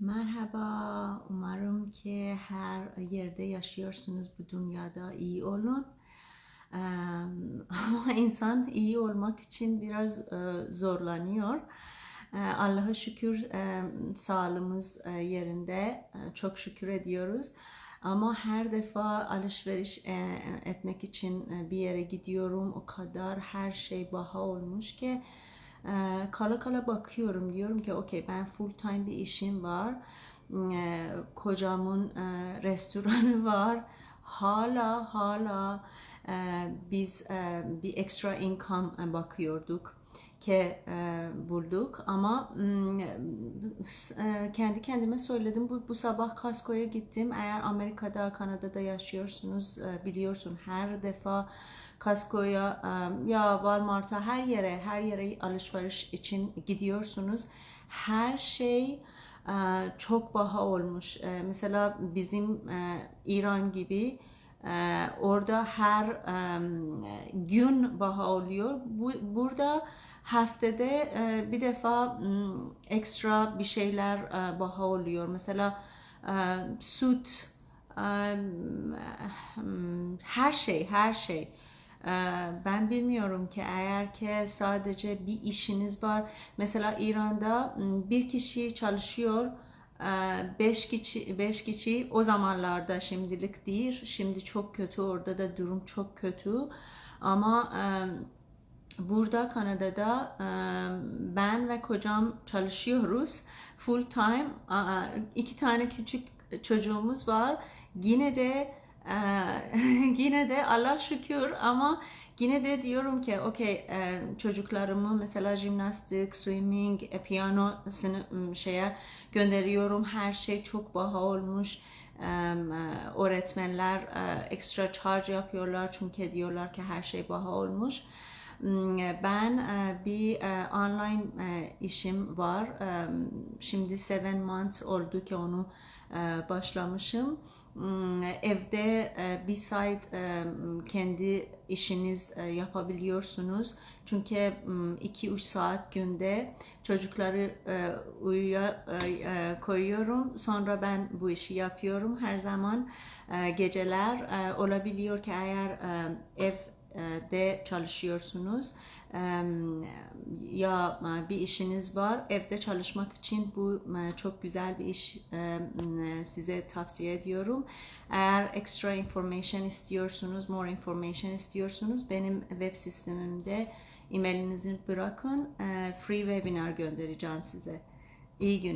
Merhaba, umarım ki her yerde yaşıyorsunuz bu dünyada iyi olun. Ama insan iyi olmak için biraz zorlanıyor. Allah'a şükür sağlığımız yerinde, çok şükür ediyoruz. Ama her defa alışveriş etmek için bir yere gidiyorum, o kadar her şey baha olmuş ki. Ee, kala kala bakıyorum diyorum ki okey ben full time bir işim var. Ee, kocamın e, restoranı var. Hala hala e, biz e, bir extra income e, bakıyorduk ki e, bulduk. Ama mm, e, kendi kendime söyledim. Bu, bu sabah Costco'ya gittim. Eğer Amerika'da Kanada'da yaşıyorsunuz e, biliyorsun her defa Costco'ya e, ya Walmart'a her yere her yere alışveriş için gidiyorsunuz. Her şey e, çok paha olmuş. E, mesela bizim e, İran gibi orada her gün paha oluyor. Bu, burada haftada e, bir defa ekstra bir şeyler e, paha oluyor. Mesela e, süt her şey her şey. Ee, Ben bilmiyorum ki eğer ki sadece bir işiniz var. Mesela İran'da bir kişi çalışıyor, e, beş kişi, beş kişi o zamanlarda şimdilik değil. Şimdi çok kötü, orada da durum çok kötü. Ama burada Kanada'da ben ve kocam çalışıyoruz full time. İki tane küçük çocuğumuz var. Yine de ee, yine de Allah şükür ama yine de diyorum ki okey e, çocuklarımı mesela jimnastik, swimming, e, piyano şeye gönderiyorum. Her şey çok pahalı olmuş. E, öğretmenler e, extra charge yapıyorlar çünkü diyorlar ki her şey pahalı olmuş. Hmm, Ben e, bir e, online e, işim var. E, Şimdi 7 month oldu ki onu e, başlamışım. Hmm, Evde e, bir site e, kendi işiniz e, yapabiliyorsunuz. Çünkü 2-3 saat günde çocukları e, uyuya e, e, koyuyorum. Sonra ben bu işi yapıyorum. Her zaman e, geceler e, olabiliyor ki eğer e, ev e, de çalışıyorsunuz ya e, bir işiniz var evde çalışmak için bu e, çok güzel bir iş e, size tavsiye ediyorum. Eğer extra information istiyorsunuz, more information istiyorsunuz benim web sistemimde e-mailinizi bırakın. Free webinar göndereceğim size. İyi gün.